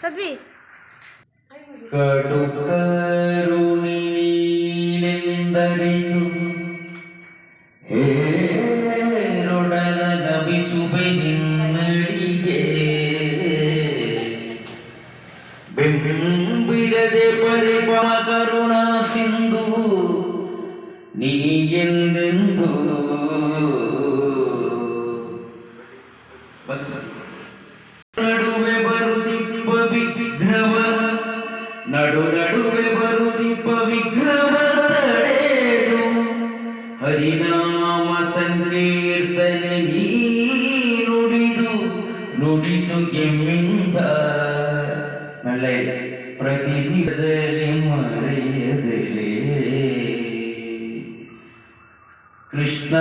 तद्वी കടുക്കരുണിന്തരിതു ഹേരുടനവി സുബിന്നടികേ ബിംബിടതെ പരിപമകരുണ സിന്ധു. നീ എന്തേ ಕರುಳು ನಡುವೆ ಬರುದಿಪ್ಪ ವಿಗ್ರಹ ತಡೆದು ಹರಿನಾಮ ಸಂಕೀರ್ತನೆ ನೀನುಡಿದು ನುಡಿಸು ಕೆಮ್ಮಿಂದ ಮಳೆ ಪ್ರತಿದಿನದಲ್ಲಿ ಮರೆಯದಲೇ Krishna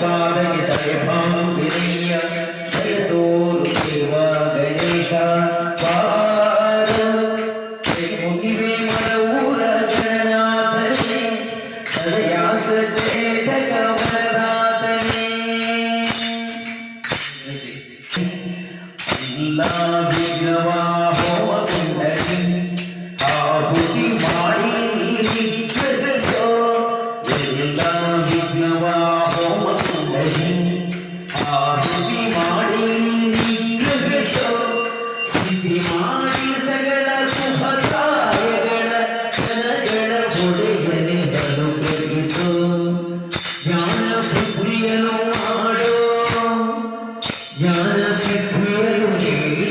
Baba, get the bomb, get the door, get the love.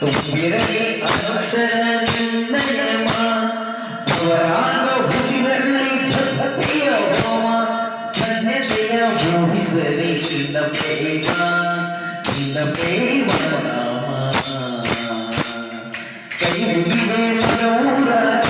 തുമ്പിരകിൽ അക്ഷരനിന്ദയമാ ഭുജിവെള്ളി ഭക്തിയ ഭോമ ധന്യതയ ഭൂമിസരി ചിന്ത പ്രേമ ചിന്ത പ്രേമ രാമ കൈ മുഖിവേ മനോരാജ